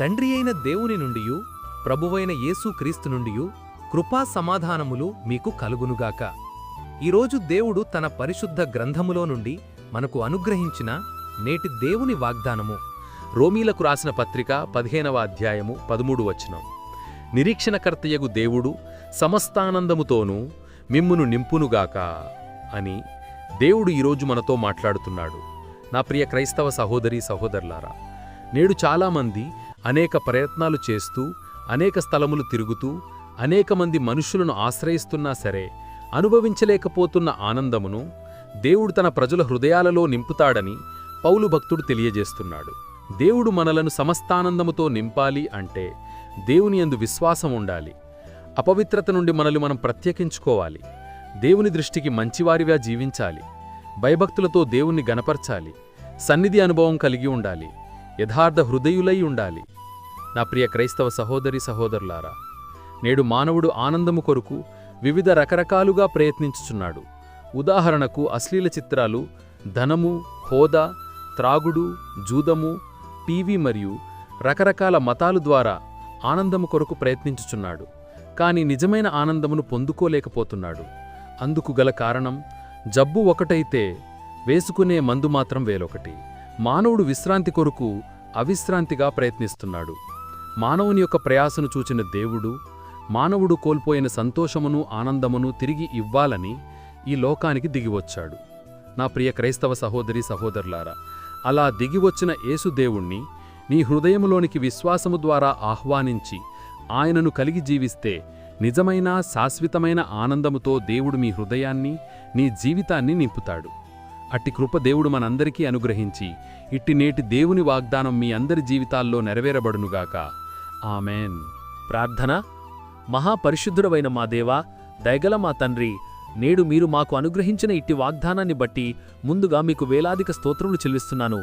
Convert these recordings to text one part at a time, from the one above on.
తండ్రి అయిన దేవుని నుండియు ప్రభువైన యేసు క్రీస్తు నుండియు కృపా సమాధానములు మీకు కలుగునుగాక. ఈరోజు దేవుడు తన పరిశుద్ధ గ్రంథములో నుండి మనకు అనుగ్రహించిన నేటి దేవుని వాగ్దానము. రోమీలకు రాసిన పత్రిక పదిహేనవ అధ్యాయము పదమూడు వచనం. నిరీక్షణకర్తయగు దేవుడు సమస్తానందముతోనూ మిమ్మును నింపునుగాక అని దేవుడు ఈరోజు మనతో మాట్లాడుతున్నాడు. నా ప్రియ క్రైస్తవ సహోదరి సహోదరులారా నేడు చాలామంది అనేక ప్రయత్నాలు చేస్తూ అనేక స్థలములు తిరుగుతూ అనేక మంది మనుషులను ఆశ్రయిస్తున్నా సరే అనుభవించలేకపోతున్న ఆనందమును దేవుడు తన ప్రజల హృదయాలలో నింపుతాడని పౌలు భక్తుడు తెలియజేస్తున్నాడు. దేవుడు మనలను సమస్తానందముతో నింపాలి అంటే దేవుని యందు విశ్వాసం ఉండాలి. అపవిత్రత నుండి మనల్ని మనం ప్రత్యేకించుకోవాలి. దేవుని దృష్టికి మంచివారిగా జీవించాలి. భయభక్తులతో దేవుణ్ణి గనపర్చాలి సన్నిధి అనుభవం కలిగి ఉండాలి. యథార్థ హృదయులై ఉండాలి. నా ప్రియ క్రైస్తవ సహోదరి సహోదరులారా నేడు మానవుడు ఆనందము కొరకు వివిధ రకరకాలుగా ప్రయత్నించుచున్నాడు. ఉదాహరణకు అశ్లీల చిత్రాలు ధనము హోదా త్రాగుడు జూదము టీవీ మరియు రకరకాల మతాలు ద్వారా ఆనందము కొరకు ప్రయత్నించుచున్నాడు. కాని నిజమైన ఆనందమును పొందుకోలేకపోతున్నాడు. అందుకు గల కారణం జబ్బు ఒకటైతే వేసుకునే మందు మాత్రం వేలొకటి మానవుడు విశ్రాంతి కొరకు అవిశ్రాంతిగా ప్రయత్నిస్తున్నాడు. మానవుని యొక్క ప్రయాసను చూచిన దేవుడు మానవుడు కోల్పోయిన సంతోషమును ఆనందమును తిరిగి ఇవ్వాలని ఈ లోకానికి దిగివచ్చాడు. నా ప్రియ క్రైస్తవ సహోదరి సహోదరులారా అలా దిగివచ్చిన యేసుదేవుణ్ణి నీ హృదయములోనికి విశ్వాసము ద్వారా ఆహ్వానించి ఆయనను కలిగి జీవిస్తే నిజమైన శాశ్వతమైన ఆనందముతో దేవుడు మీ హృదయాన్ని నీ జీవితాన్ని నింపుతాడు. అట్టి కృప దేవుడు మనందరికీ అనుగ్రహించి ఇట్టి నేటి దేవుని వాగ్దానం మీ అందరి జీవితాల్లో నెరవేరబడునుగాక. ఆమెన్. ప్రార్థన? మహాపరిశుద్ధుడవైన మా దేవా దయగల మా తండ్రి నేడు మీరు మాకు అనుగ్రహించిన ఇట్టి వాగ్దానాన్ని బట్టి ముందుగా మీకు వేలాదిక స్తోత్రములు చెల్లిస్తున్నాను.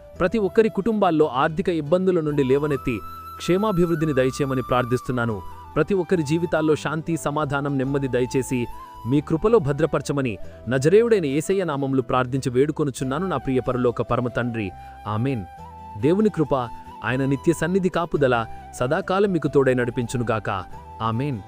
ప్రతి ఒక్కరి కుటుంబాల్లో ఆర్థిక ఇబ్బందుల నుండి లేవనెత్తి క్షేమాభివృద్ధిని దయచేయమని ప్రార్థిస్తున్నాను. ప్రతి ఒక్కరి జీవితాల్లో శాంతి సమాధానం నెమ్మది దయచేసి మీ కృపలో భద్రపరచమని నజరేయుడైన ఏసయ్య నామములు ప్రార్థించి వేడుకొనుచున్నాను నా ప్రియ పరలోక పరమ తండ్రి. ఆమెన్. దేవుని కృప ఆయన నిత్య సన్నిధి కాపుదల సదాకాలం మీకు తోడై నడిపించునుగాక. ఆమెన్.